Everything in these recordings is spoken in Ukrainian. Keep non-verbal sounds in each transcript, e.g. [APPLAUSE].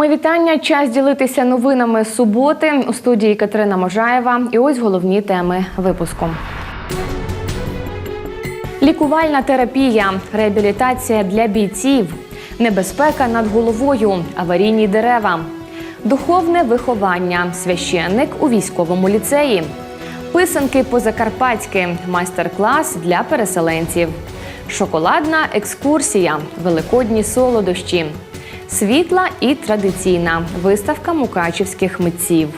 Мої вітання. Час ділитися новинами суботи. У студії Катерина Можаєва. І ось головні теми випуску. Лікувальна терапія, реабілітація для бійців, небезпека над головою, аварійні дерева, духовне виховання, священник у військовому ліцеї, писанки по-закарпатськи, майстер-клас для переселенців, шоколадна екскурсія, великодні солодощі, світла і традиційна виставка мукачівських митців.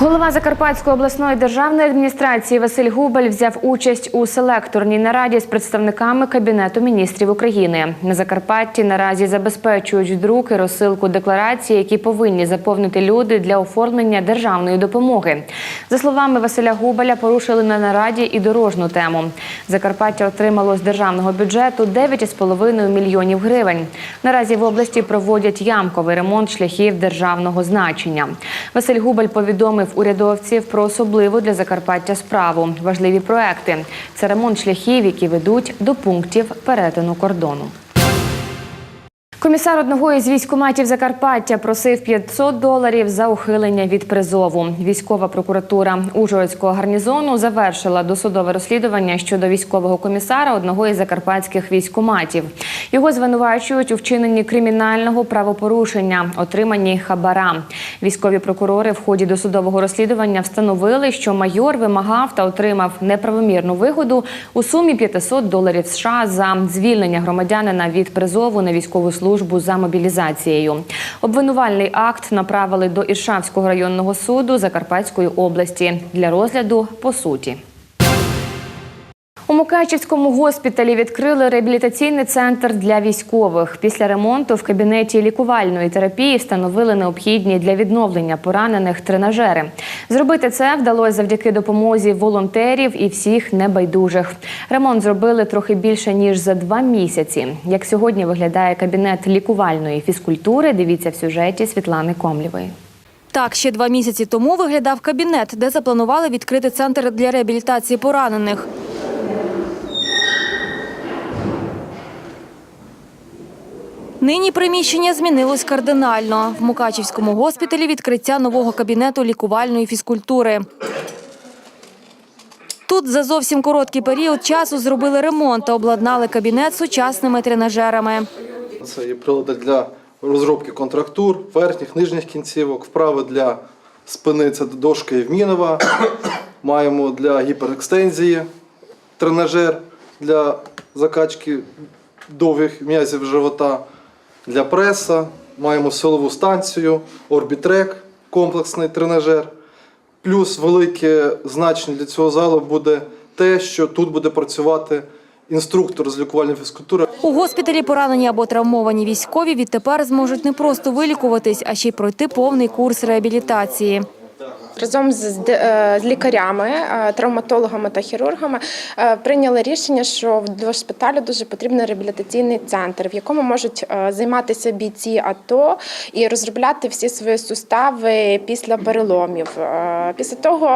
Голова Закарпатської обласної державної адміністрації Василь Губель взяв участь у селекторній нараді з представниками Кабінету міністрів України. На Закарпатті наразі забезпечують друк і розсилку декларацій, які повинні заповнити люди для оформлення державної допомоги. За словами Василя Губеля, порушили на нараді і дорожну тему. Закарпаття отримало з державного бюджету 9,5 мільйонів гривень. Наразі в області проводять ямковий ремонт шляхів державного значення. Василь Губель повідомив урядовців про особливу для Закарпаття справу. Важливі проекти це ремонт шляхів, які ведуть до пунктів перетину кордону. Комісар одного із військоматів Закарпаття просив 500 доларів за ухилення від призову. Військова прокуратура Ужгородського гарнізону завершила досудове розслідування щодо військового комісара одного із закарпатських військоматів. Його звинувачують у вчиненні кримінального правопорушення, отриманні хабара. Військові прокурори в ході досудового розслідування встановили, що майор вимагав та отримав неправомірну вигоду у сумі 500 доларів США за звільнення громадянина від призову на військову службу за мобілізацією. Обвинувальний акт направили до Іршавського районного суду Закарпатської області для розгляду по суті. У Мукачівському госпіталі відкрили реабілітаційний центр для військових. Після ремонту в кабінеті лікувальної терапії встановили необхідні для відновлення поранених тренажери. Зробити це вдалося завдяки допомозі волонтерів і всіх небайдужих. Ремонт зробили трохи більше ніж за два місяці. Як сьогодні виглядає кабінет лікувальної фізкультури? Дивіться в сюжеті Світлани Комлєвої. Так, ще два місяці тому виглядав кабінет, де запланували відкрити центр для реабілітації поранених. Нині приміщення змінилось кардинально. В Мукачівському госпіталі відкриття нового кабінету лікувальної фізкультури. Тут за зовсім короткий період часу зробили ремонт та обладнали кабінет сучасними тренажерами. Це є прилади для розробки контрактур, верхніх, нижніх кінцівок, вправи для спини це дошка Євмінова. Маємо для гіперекстензії тренажер для закачки довгих м'язів живота, для преса. Маємо силову станцію, орбітрек, комплексний тренажер. Плюс велике значення для цього залу буде те, що тут буде працювати інструктор з лікувальної фізкультури. У госпіталі поранені або травмовані військові відтепер зможуть не просто вилікуватись, а ще й пройти повний курс реабілітації. Разом з, з- е, лікарями, е, травматологами та хірургами е, прийняли рішення, що до шпиталю дуже потрібен реабілітаційний центр, в якому можуть займатися бійці АТО і розробляти всі свої сустави після переломів. Після того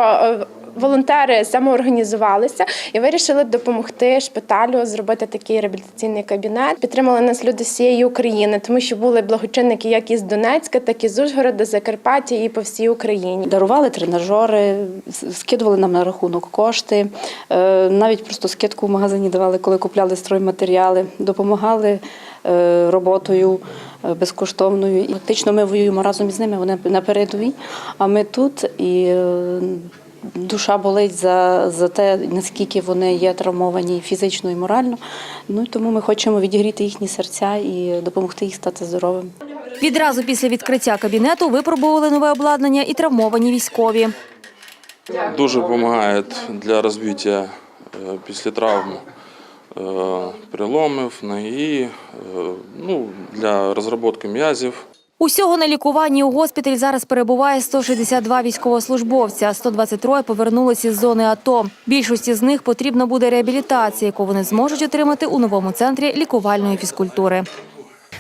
волонтери самоорганізувалися і вирішили допомогти шпиталю зробити такий реабілітаційний кабінет. Підтримали нас люди з всієї України, тому що були благочинники як із Донецька, так і з Ужгорода, Закарпаття і по всій Україні. Дарували тренажери, скидували нам на рахунок кошти, е, навіть просто скидку в магазині давали, коли купляли стройматеріали, допомагали е, роботою е, безкоштовною. І Фактично ми воюємо разом із ними, вони на передовій, а ми тут і душа болить за, за те, наскільки вони є травмовані фізично і морально. Ну тому ми хочемо відігріти їхні серця і допомогти їх стати здоровими. Відразу після відкриття кабінету випробували нове обладнання і травмовані військові. Дуже допомагає для розвиття е, після травм е, переломів, ноги, е, ну, для розробки м'язів. Усього на лікуванні у госпіталі зараз перебуває 162 військовослужбовця. 123 повернулися із зони АТО. Більшості з них потрібна буде реабілітація, яку вони зможуть отримати у новому центрі лікувальної фізкультури.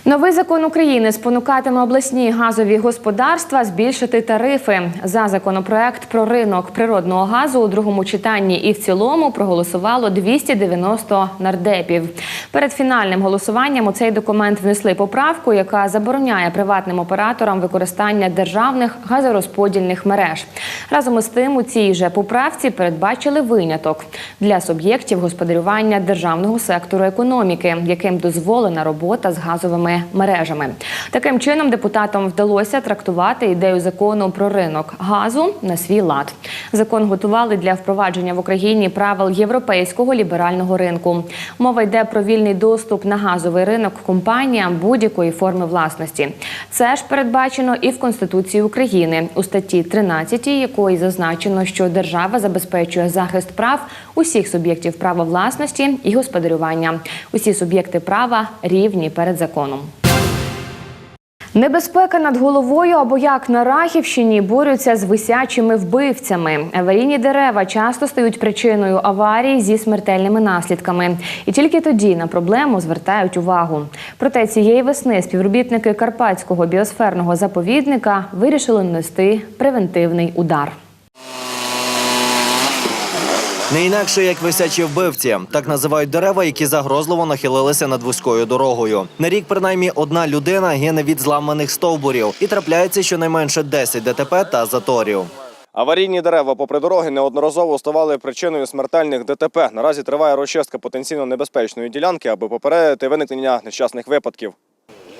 Новий закон України спонукатиме обласні газові господарства збільшити тарифи. За законопроект про ринок природного газу у другому читанні і в цілому проголосувало 290 нардепів. Перед фінальним голосуванням у цей документ внесли поправку, яка забороняє приватним операторам використання державних газорозподільних мереж. Разом із тим, у цій же поправці передбачили виняток для суб'єктів господарювання державного сектору економіки, яким дозволена робота з газовими мережами. Таким чином депутатам вдалося трактувати ідею закону про ринок газу на свій лад. Закон готували для впровадження в Україні правил європейського ліберального ринку. Мова йде про вільний доступ на газовий ринок компаніям будь-якої форми власності. Це ж передбачено і в Конституції України у статті 13, якої зазначено, що держава забезпечує захист прав усіх суб'єктів права власності і господарювання. Усі суб'єкти права рівні перед законом. Небезпека над головою або як на Рахівщині борються з висячими вбивцями. Аварійні дерева часто стають причиною аварій зі смертельними наслідками, і тільки тоді на проблему звертають увагу. Проте цієї весни співробітники Карпатського біосферного заповідника вирішили нанести превентивний удар. Не інакше як висячі вбивці. Так називають дерева, які загрозливо нахилилися над вузькою дорогою. На рік принаймні одна людина гине від зламаних стовбурів і трапляється щонайменше 10 ДТП та заторів. Аварійні дерева попри дороги неодноразово ставали причиною смертельних ДТП. Наразі триває розчистка потенційно небезпечної ділянки, аби попередити виникнення нещасних випадків.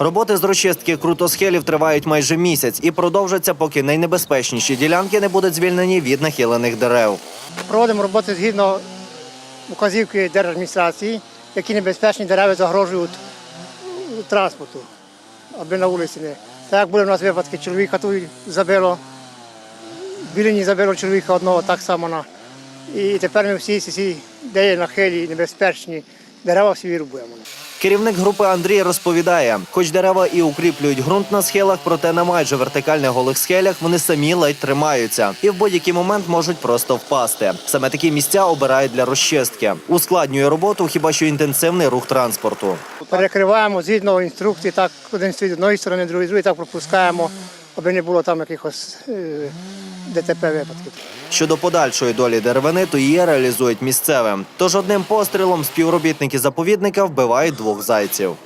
Роботи з розчистки крутосхилів тривають майже місяць і продовжаться, поки найнебезпечніші ділянки не будуть звільнені від нахилених дерев. Проводимо роботи згідно указівки держадміністрації, які небезпечні дерева загрожують транспорту, аби на вулиці не. Так були в нас випадки, чоловіка тут забило, Білині забило чоловіка одного так само на. І тепер ми всі ці, де є нахилі, небезпечні дерева всі вирубуємо. Керівник групи Андрій розповідає, хоч дерева і укріплюють ґрунт на схилах, проте на майже вертикальних голих схелях вони самі ледь тримаються і в будь-який момент можуть просто впасти. Саме такі місця обирають для розчистки. Ускладнює роботу хіба що інтенсивний рух транспорту. Перекриваємо згідно інструкції, так один стоїть з одної сторони, другий з другої, так пропускаємо, аби не було там якихось е, ДТП випадків. Щодо подальшої долі деревини, то її реалізують місцевим. Тож одним пострілом співробітники заповідника вбивають двох зайців.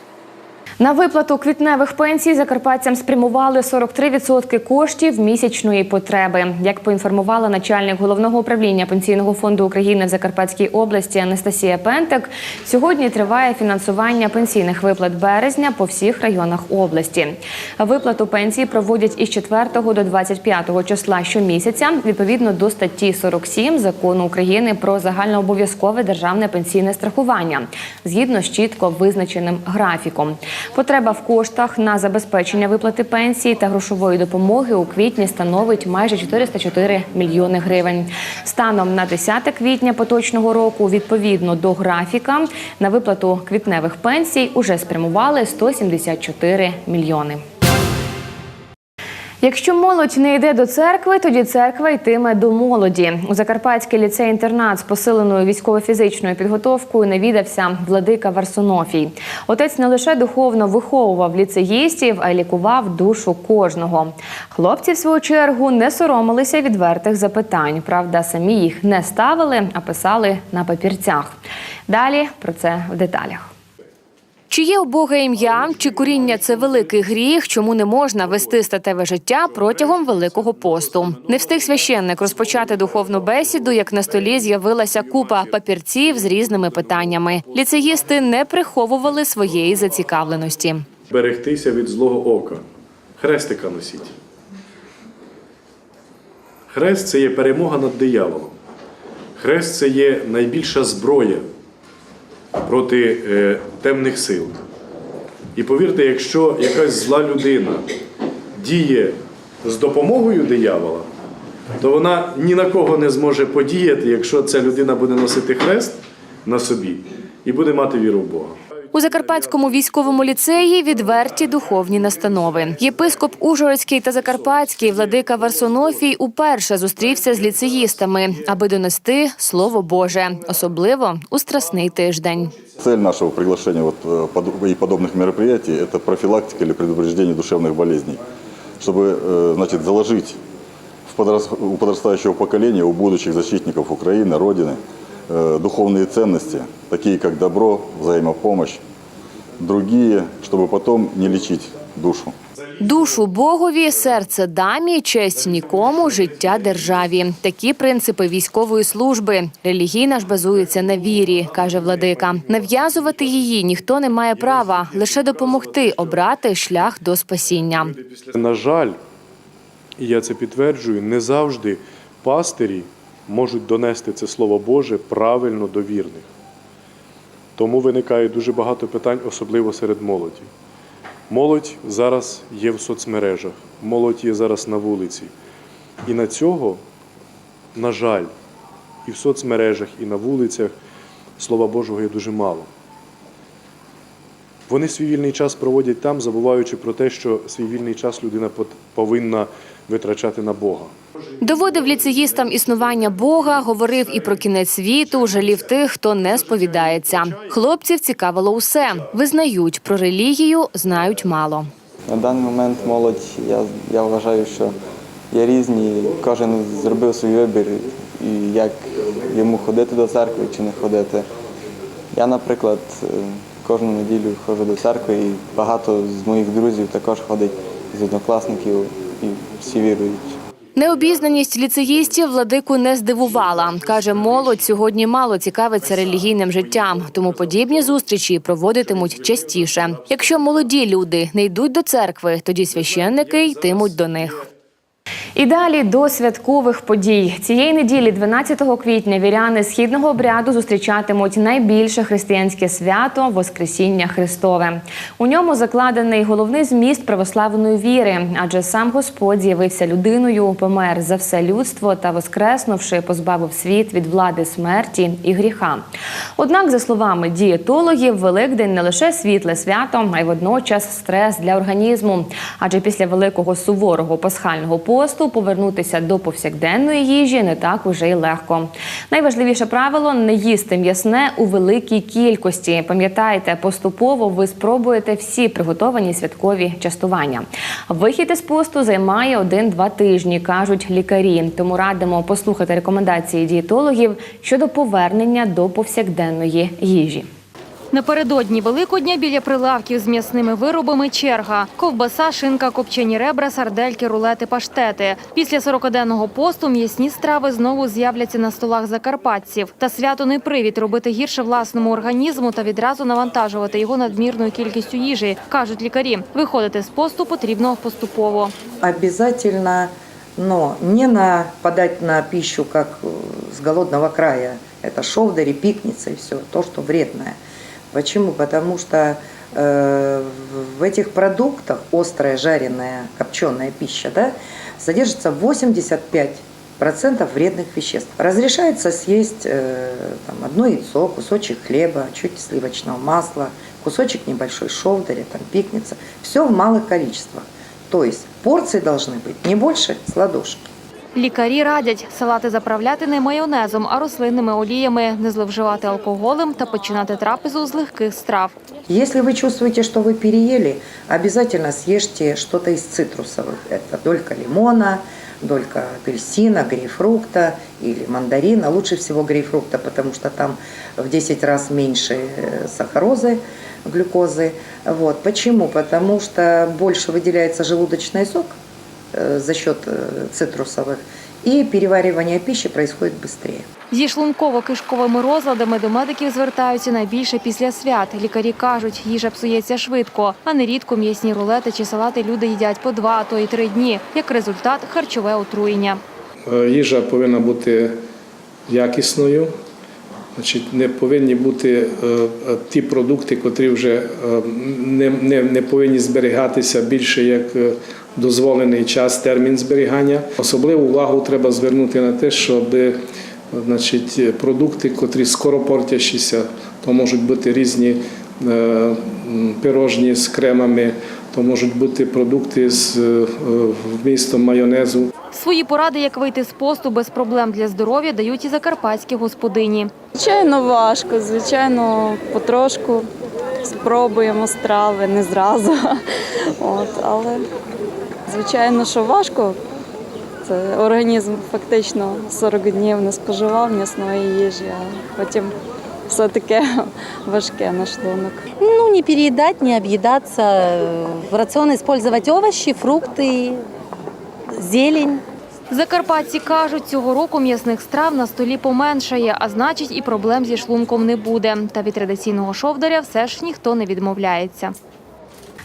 На виплату квітневих пенсій закарпатцям спрямували 43% коштів місячної потреби. Як поінформувала начальник головного управління пенсійного фонду України в Закарпатській області Анастасія Пентек, сьогодні триває фінансування пенсійних виплат березня по всіх районах області. Виплату пенсії проводять із 4 до 25 числа щомісяця відповідно до статті 47 закону України про загальнообов'язкове державне пенсійне страхування згідно з чітко визначеним графіком. Потреба в коштах на забезпечення виплати пенсії та грошової допомоги у квітні становить майже 404 мільйони гривень. Станом на 10 квітня поточного року, відповідно до графіка, на виплату квітневих пенсій уже спрямували 174 мільйони. Якщо молодь не йде до церкви, тоді церква йтиме до молоді. У Закарпатський ліцей-інтернат з посиленою військово-фізичною підготовкою навідався владика Варсонофій. Отець не лише духовно виховував ліцеїстів, а й лікував душу кожного. Хлопці, в свою чергу, не соромилися відвертих запитань. Правда, самі їх не ставили, а писали на папірцях. Далі про це в деталях. Чи є у Бога ім'я, чи коріння це великий гріх, чому не можна вести статеве життя протягом великого посту? Не встиг священник розпочати духовну бесіду, як на столі з'явилася купа папірців з різними питаннями. Ліцеїсти не приховували своєї зацікавленості. берегтися від злого ока. Хрестика носіть. Хрест це є перемога над дияволом. Хрест це є найбільша зброя проти е, темних сил. І повірте, якщо якась зла людина діє з допомогою диявола, то вона ні на кого не зможе подіяти, якщо ця людина буде носити хрест на собі і буде мати віру в Бога. У Закарпатському військовому ліцеї відверті духовні настанови. Єпископ Ужгородський та Закарпатський владика Варсонофій уперше зустрівся з ліцеїстами, аби донести слово Боже, особливо у страсний тиждень. Цель нашего приглашения вот, э, под- и подобных мероприятий – это профилактика или предупреждение душевных болезней, чтобы э, значит, заложить в подрас- у подрастающего поколения, у будущих защитников Украины, Родины, э, духовные ценности, такие как добро, взаимопомощь, другие, чтобы потом не лечить душу. Душу Богові, серце дамі, честь нікому, життя державі. Такі принципи військової служби. Релігійна ж базується на вірі, каже владика. Нав'язувати її ніхто не має права, лише допомогти обрати шлях до спасіння. На жаль, і я це підтверджую, не завжди пастирі можуть донести це Слово Боже правильно до вірних. Тому виникає дуже багато питань, особливо серед молоді. Молодь зараз є в соцмережах, молодь є зараз на вулиці. І на цього, на жаль, і в соцмережах, і на вулицях Слова Божого є дуже мало. Вони свій вільний час проводять там, забуваючи про те, що свій вільний час людина повинна витрачати на Бога. Доводив ліцеїстам існування Бога, говорив і про кінець світу, жалів тих, хто не сповідається. Хлопців цікавило усе. Визнають про релігію, знають мало. На даний момент молодь, я, я вважаю, що є різні, кожен зробив свій вибір, і як йому ходити до церкви чи не ходити. Я, наприклад, е, кожну неділю ходжу до церкви і багато з моїх друзів також ходить з однокласників і всі вірують. Необізнаність ліцеїстів владику не здивувала. Каже, молодь сьогодні мало цікавиться релігійним життям, тому подібні зустрічі проводитимуть частіше. Якщо молоді люди не йдуть до церкви, тоді священники йтимуть до них. І далі до святкових подій. Цієї неділі, 12 квітня, віряни східного обряду зустрічатимуть найбільше християнське свято Воскресіння Христове. У ньому закладений головний зміст православної віри, адже сам Господь з'явився людиною, помер за все людство та воскреснувши, позбавив світ від влади смерті і гріха. Однак, за словами дієтологів, Великдень не лише світле свято, а й водночас стрес для організму. Адже після великого суворого пасхального посту повернутися до повсякденної їжі не так уже й легко. Найважливіше правило не їсти м'ясне у великій кількості. Пам'ятайте, поступово ви спробуєте всі приготовані святкові частування. Вихід із посту займає один-два тижні, кажуть лікарі. Тому радимо послухати рекомендації дієтологів щодо повернення до повсякденної їжі. Напередодні Великодня біля прилавків з м'ясними виробами черга. Ковбаса, шинка, копчені ребра, сардельки, рулети, паштети. Після 40-денного посту м'ясні страви знову з'являться на столах закарпатців. Та свято не привід робити гірше власному організму та відразу навантажувати його надмірною кількістю їжі, кажуть лікарі. Виходити з посту потрібно поступово. обязательно, но не нападать на пищу, как э, с голодного края. Это шовдари, пикница все, то, что вредное. Почему? Потому что э, в этих продуктах острая, жареная, копченая пища да, содержится 85 процентов вредных веществ. Разрешается съесть э, там, одно яйцо, кусочек хлеба, чуть сливочного масла, кусочек небольшой шовдари, там, пикница. Все в малых количествах. То есть порции должны быть не больше с ладошки. Лікарі радять салати заправляти не майонезом, а рослинними оліями, не зловживати алкоголем та починати трапезу з легких страв. Если вы чувствуете, что вы переели, обязательно съешьте что-то из цитрусовых. Это долька лимона, долька апельсина, грейпфрукта или мандарина. Лучше всего грейпфрукта, потому что там в 10 раз меньше э, сахарозы, глюкозы. Вот. Почему? Потому что больше выделяется желудочный сок э, за счет э, цитрусовых, и переваривание пищи происходит быстрее. Зі шлунково-кишковими розладами до медиків звертаються найбільше після свят. Лікарі кажуть, їжа псується швидко, а нерідко м'ясні рулети чи салати люди їдять по два, а то й три дні. Як результат харчове отруєння. Е, Їжа повинна бути якісною, значить, не повинні бути е, е, ті продукти, котрі вже е, не, не, не повинні зберігатися більше як е, дозволений час, термін зберігання. Особливу увагу треба звернути на те, щоб е, значить, продукти, котрі скоро портящіся, то можуть бути різні е, пирожні з кремами, то можуть бути продукти з е, вмістом майонезу. Свої поради, як вийти з посту без проблем для здоров'я, дають і закарпатські господині. Звичайно, важко, звичайно, потрошку спробуємо страви, не зразу. [LAUGHS] От, але звичайно, що важко. Це організм фактично 40 днів не споживав м'ясної їжі, а потім все таке [LAUGHS] важке на шлунок. Ну, не переедать, не объедаться. В рацион использовать овощи, фрукты, зелень. Закарпатці кажуть, цього року м'ясних страв на столі поменшає, а значить і проблем зі шлунком не буде. Та від традиційного шовдаря все ж ніхто не відмовляється.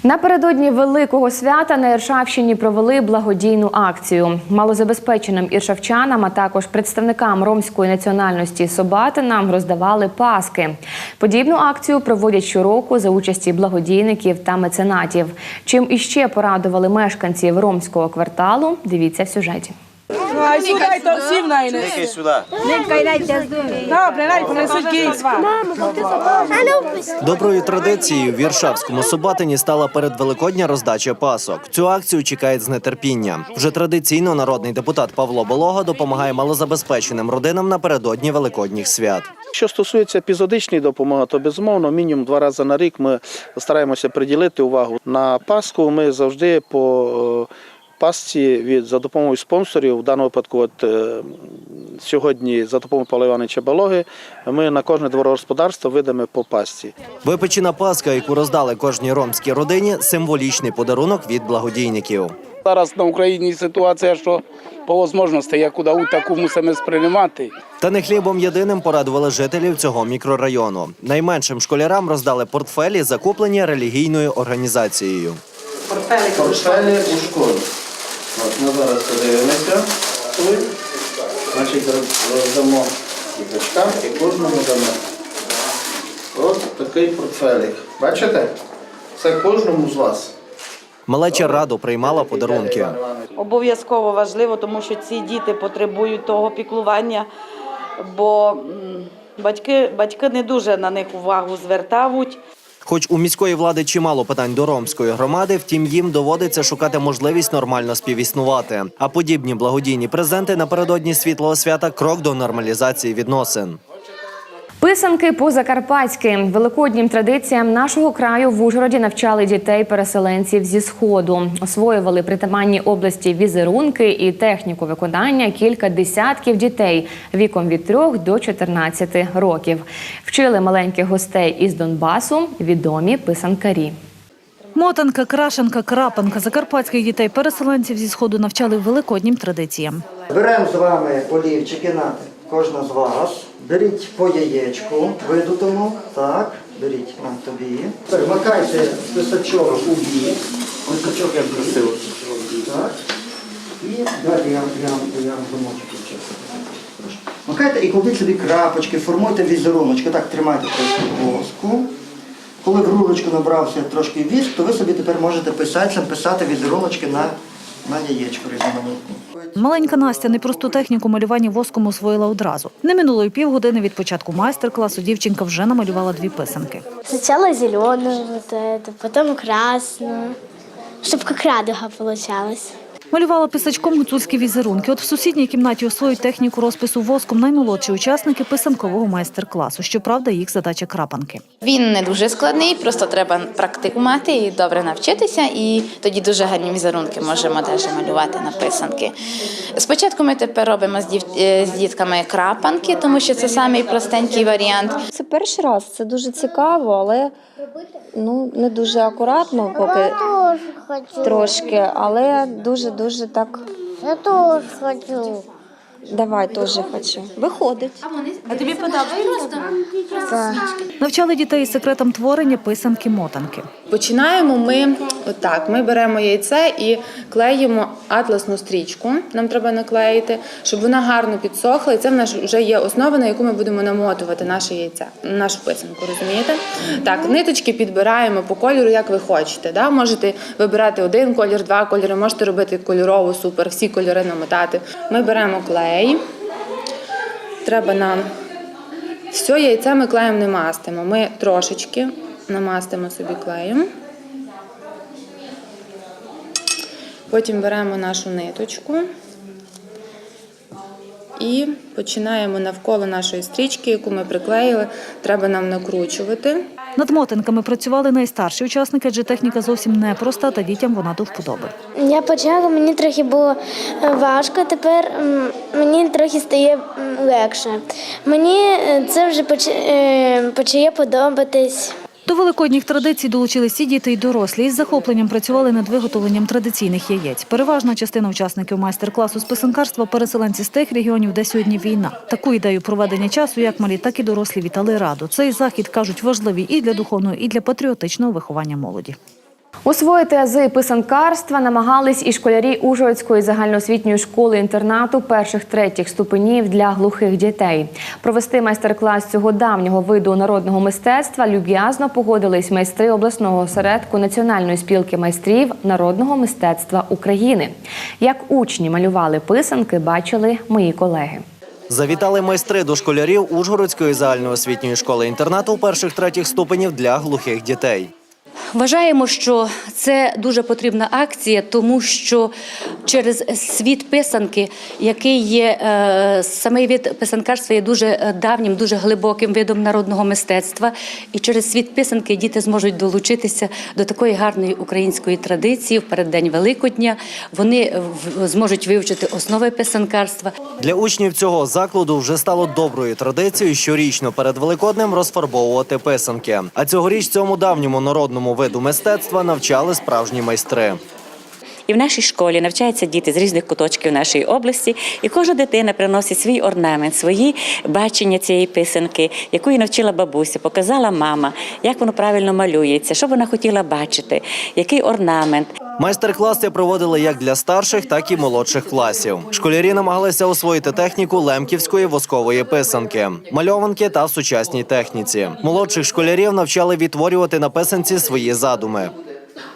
Напередодні великого свята на Іршавщині провели благодійну акцію. Малозабезпеченим іршавчанам, а також представникам ромської національності Собатина роздавали паски. Подібну акцію проводять щороку за участі благодійників та меценатів. Чим іще порадували мешканців ромського кварталу, дивіться в сюжеті. Доброю традицією в Віршавському Собатині стала передвеликодня роздача пасок. Цю акцію чекають з нетерпінням. Вже традиційно народний депутат Павло Болога допомагає малозабезпеченим родинам напередодні великодніх свят. Що стосується епізодичної допомоги, то безумовно мінімум два рази на рік ми стараємося приділити увагу. На Пасху ми завжди по е, пасці від за допомогою спонсорів, в даному випадку, от е, сьогодні за допомогою Павла Івановича Балоги, ми на кожне дворогосподарство видамо по пасці. Випечена паска, яку роздали кожній ромській родині, символічний подарунок від благодійників. Зараз на Україні ситуація, що по можливості, яку таку мусимо сприймати. Та не хлібом єдиним порадували жителів цього мікрорайону. Найменшим школярам роздали портфелі, закуплені релігійною організацією. Портфелі у школі. От ми зараз подивимося. Тут. Значить, роздамо діточкам і кожному дамо. От такий портфелик. Бачите? Це кожному з вас. Малеча радо приймала подарунки. Обов'язково важливо, тому що ці діти потребують того піклування, бо батьки, батьки не дуже на них увагу звертають. Хоч у міської влади чимало питань до ромської громади, втім їм доводиться шукати можливість нормально співіснувати. А подібні благодійні презенти напередодні світлого свята крок до нормалізації відносин. Писанки по-закарпатськи великоднім традиціям нашого краю в Ужгороді навчали дітей-переселенців зі сходу. Освоювали притаманні області візерунки і техніку виконання кілька десятків дітей віком від 3 до 14 років. Вчили маленьких гостей із Донбасу відомі писанкарі. Мотанка, крашенка, крапанка закарпатських дітей-переселенців зі сходу навчали великоднім традиціям. Беремо з вами олівчики, нате, кожна з вас. Беріть по яєчку видутому, так, беріть на тобі. Макайте писачок у бік. Писачок як красиво. Так. І далі я, я, я замочу чесно. Макайте і кладіть собі крапочки, формуйте візеруночки. Так, тримайте трошки воску. Коли в рулечку набрався трошки віск, то ви собі тепер можете писальцем писати візеруночки на, на. Маленька Настя непросту техніку малювання воском освоїла одразу. Не минуло й півгодини від початку майстер-класу. Дівчинка вже намалювала дві писанки. Спочатку зелену, потім красну, чтобы как радуга получалась. Малювала писачком гуцульські візерунки. От в сусідній кімнаті освоюють техніку розпису воском наймолодші учасники писанкового майстер-класу. Щоправда, їх задача крапанки. Він не дуже складний, просто треба практику мати і добре навчитися, і тоді дуже гарні візерунки можемо теж малювати на писанки. Спочатку ми тепер робимо з, дів... е, з дітками крапанки, тому що це самий простенький варіант. Це перший раз, це дуже цікаво, але ну не дуже акуратно, поки трошки, але дуже дуже так. Я теж хочу. Давай теж хочу. Виходить. А тобі подобається? Навчали дітей секретам творення писанки мотанки. Починаємо ми отак. Ми беремо яйце і клеїмо атласну стрічку. Нам треба наклеїти, щоб вона гарно підсохла. І це в нас вже є основа, на яку ми будемо намотувати наше яйце, нашу писанку. Розумієте? Так, ниточки підбираємо по кольору, як ви хочете. Да? Можете вибирати один колір, два кольори, можете робити кольорову, супер, всі кольори намотати. Ми беремо клей. Треба нам все яйце ми клеєм не мастимо. Ми трошечки намастимо собі клеєм. Потім беремо нашу ниточку і починаємо навколо нашої стрічки, яку ми приклеїли, треба нам накручувати. Над мотинками працювали найстарші учасники, адже техніка зовсім непроста, та дітям вона до вподоби. Я почала, мені трохи було е, важко, тепер мені трохи стає легше. Мені е, це вже е, почає подобатись. До великодніх традицій долучились і діти, і дорослі. Із захопленням працювали над виготовленням традиційних яєць. Переважна частина учасників майстер-класу з писанкарства – переселенці з тих регіонів, де сьогодні війна. Таку ідею проведення часу як малі, так і дорослі вітали раду. Цей захід, кажуть, важливий і для духовного, і для патріотичного виховання молоді. Освоїти ази писанкарства намагались і школярі Ужгородської загальноосвітньої школи-інтернату перших-третіх ступенів для глухих дітей. Провести майстер-клас цього давнього виду народного мистецтва люб'язно погодились майстри обласного осередку Національної спілки майстрів народного мистецтва України. Як учні малювали писанки, бачили мої колеги. Завітали майстри до школярів Ужгородської загальноосвітньої школи інтернату перших третіх ступенів для глухих дітей. Вважаємо, що це дуже потрібна акція, тому що через світ писанки, який є е, самий від писанкарства, є дуже е, давнім, дуже глибоким видом народного мистецтва. І через світ писанки діти зможуть долучитися до такої гарної української традиції в переддень Великодня. Вони зможуть вивчити основи писанкарства. Для учнів цього закладу вже стало доброю традицією щорічно перед Великоднем розфарбовувати писанки. А цьогоріч цьому давньому народному виду мистецтва навчали справжні майстри. І в нашій школі навчаються діти з різних куточків нашої області, і кожна дитина приносить свій орнамент, свої бачення цієї писанки, яку її навчила бабуся, показала мама, як воно правильно малюється, що вона хотіла бачити, який орнамент. Майстер-класи проводили як для старших, так і молодших класів. Школярі намагалися освоїти техніку лемківської воскової писанки, мальованки та в сучасній техніці. Молодших школярів навчали відтворювати на писанці свої задуми.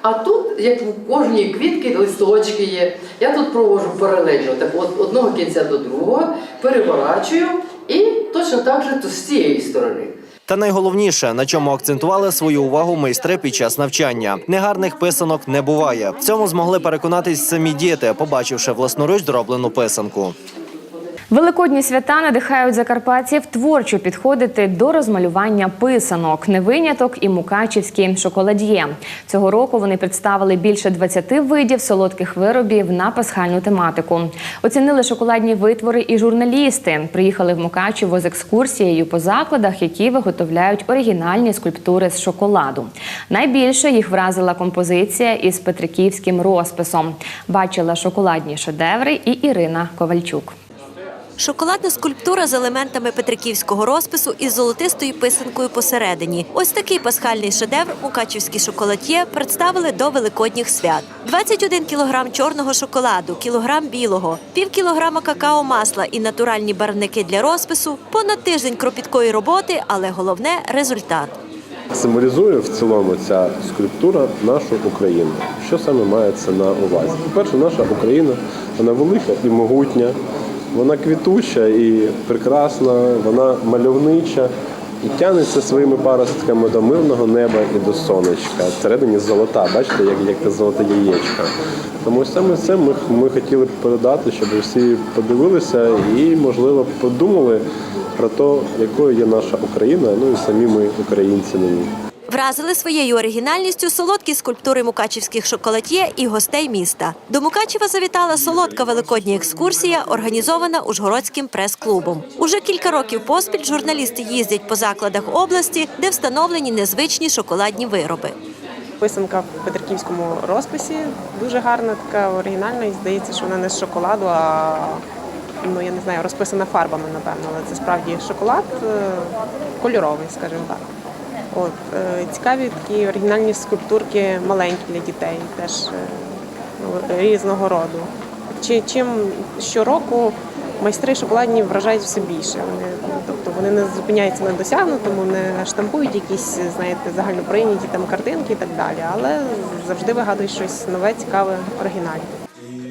А тут, як у кожній квітки, листочки є. Я тут провожу паралельно, так от одного кінця до другого, переворачую і точно так же з цієї сторони. Та найголовніше, на чому акцентували свою увагу майстри під час навчання. Негарних писанок не буває. В цьому змогли переконатись самі діти, побачивши власноруч зроблену писанку. Великодні свята надихають закарпатців творчо підходити до розмалювання писанок. Не виняток і мукачівські шоколад'є. Цього року вони представили більше 20 видів солодких виробів на пасхальну тематику. Оцінили шоколадні витвори і журналісти. Приїхали в Мукачево з екскурсією по закладах, які виготовляють оригінальні скульптури з шоколаду. Найбільше їх вразила композиція із петриківським розписом. Бачила шоколадні шедеври і Ірина Ковальчук. Шоколадна скульптура з елементами петриківського розпису із золотистою писанкою посередині. Ось такий пасхальний шедевр мукачівські шоколад'є представили до великодніх свят. 21 кілограм чорного шоколаду, кілограм білого, пів кілограма какао масла і натуральні барвники для розпису. Понад тиждень кропіткої роботи, але головне результат. Символізує в цілому ця скульптура нашу Україну. Що саме мається на увазі? По-перше, наша Україна вона велика і могутня, вона квітуча і прекрасна, вона мальовнича і тягнеться своїми паростками до мирного неба і до сонечка. Всередині золота, бачите, як, як те золоте яєчко. Тому саме це ми, ми хотіли б передати, щоб всі подивилися і, можливо, подумали про те, якою є наша Україна, ну і самі ми українці на ній. Вразили своєю оригінальністю солодкі скульптури мукачівських шоколад'є і гостей міста. До Мукачева завітала солодка великодня екскурсія, організована Ужгородським прес-клубом. Уже кілька років поспіль журналісти їздять по закладах області, де встановлені незвичні шоколадні вироби. Писанка в петриківському розписі дуже гарна, така оригінальна. І здається, що вона не з шоколаду, а ну я не знаю, розписана фарбами, напевно. Але це справді шоколад е, кольоровий, скажімо так. От е, цікаві такі оригінальні скульптурки маленькі для дітей, теж е, ну, різного роду. Чи чим щороку майстри шоколадні вражають все більше. Вони тобто вони не зупиняються на досягнутому, не штампують якісь, знаєте, загальноприйняті там картинки і так далі, але завжди вигадують щось нове, цікаве, оригінальне.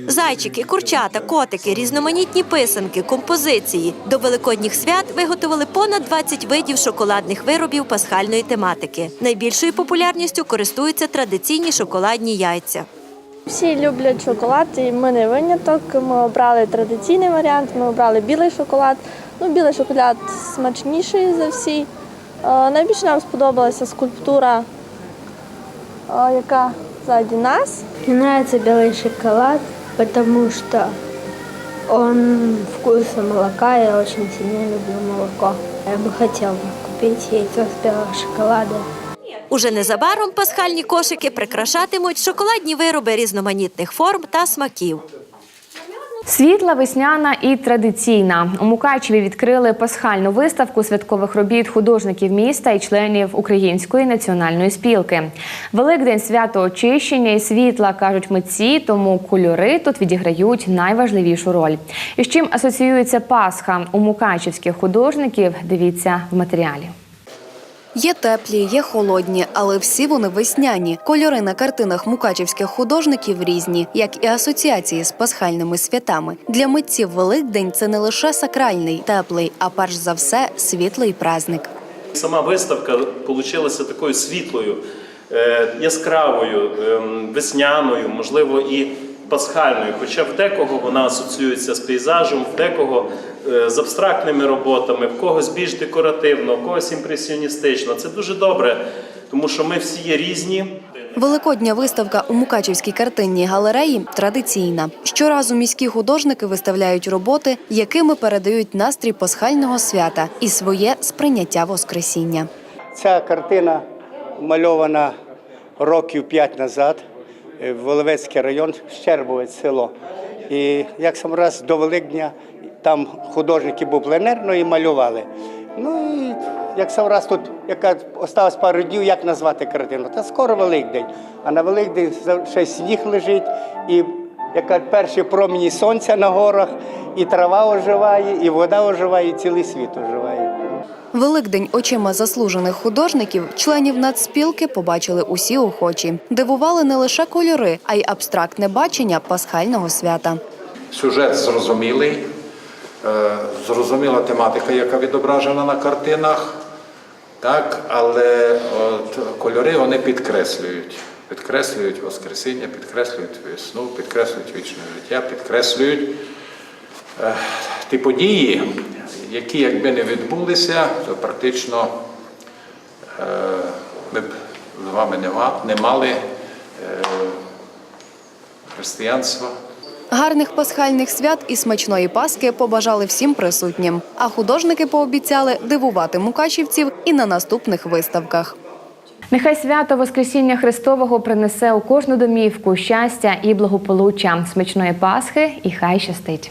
Зайчики, курчата, котики, різноманітні писанки, композиції. До великодніх свят виготовили понад 20 видів шоколадних виробів пасхальної тематики. Найбільшою популярністю користуються традиційні шоколадні яйця. Всі люблять шоколад, і ми не виняток. Ми обрали традиційний варіант, ми обрали білий шоколад. Ну, білий шоколад смачніший за всі. Е, Найбільше нам сподобалася скульптура, е, яка ззаді нас. Мне нравится белый шоколад, потому что он вкуса молока. Я очень сильно люблю молоко. Я бы хотела купить яйцо с белого шоколада. Уже незабаром пасхальні кошики прикрашатимуть шоколадні вироби різноманітних форм та смаків. Світла, весняна і традиційна. У Мукачеві відкрили пасхальну виставку святкових робіт художників міста і членів Української національної спілки. Великдень свято очищення і світла кажуть митці, тому кольори тут відіграють найважливішу роль. І з чим асоціюється Пасха у мукачівських художників? Дивіться в матеріалі. Є теплі, є холодні, але всі вони весняні. Кольори на картинах мукачівських художників різні, як і асоціації з пасхальними святами. Для митців Великдень це не лише сакральний, теплий, а перш за все світлий праздник. Сама виставка вийшла такою світлою, е, яскравою, ем, весняною, можливо, і пасхальною. Хоча в декого вона асоціюється з пейзажем, в декого е, з абстрактними роботами, в когось більш декоративно, в когось імпресіоністично. Це дуже добре, тому що ми всі є різні. Великодня виставка у Мукачівській картинній галереї традиційна. Щоразу міські художники виставляють роботи, якими передають настрій пасхального свята і своє сприйняття Воскресіння. Ця картина мальована років п'ять назад Воловецький район, Щербовець село. І як сам раз до Великдня там художники був пленерно і малювали. Ну і як сам раз тут, яка осталось пару днів, як назвати картину? Та скоро Великдень. А на Великдень ще сніг лежить, і яка перші промені сонця на горах, і трава оживає, і вода оживає, і цілий світ оживає. Великдень очима заслужених художників, членів нацспілки побачили усі охочі. Дивували не лише кольори, а й абстрактне бачення пасхального свята. Сюжет зрозумілий, е, зрозуміла тематика, яка відображена на картинах, так, але от кольори вони підкреслюють. Підкреслюють Воскресіння, підкреслюють весну, підкреслюють вічне життя, підкреслюють е, ті події, які, якби не відбулися, то практично е, ми б з вами не ма- не мали е, християнства. Гарних пасхальних свят і смачної паски побажали всім присутнім. А художники пообіцяли дивувати мукачівців і на наступних виставках. Нехай свято Воскресіння Христового принесе у кожну домівку щастя і благополуччя, смачної Пасхи і хай щастить.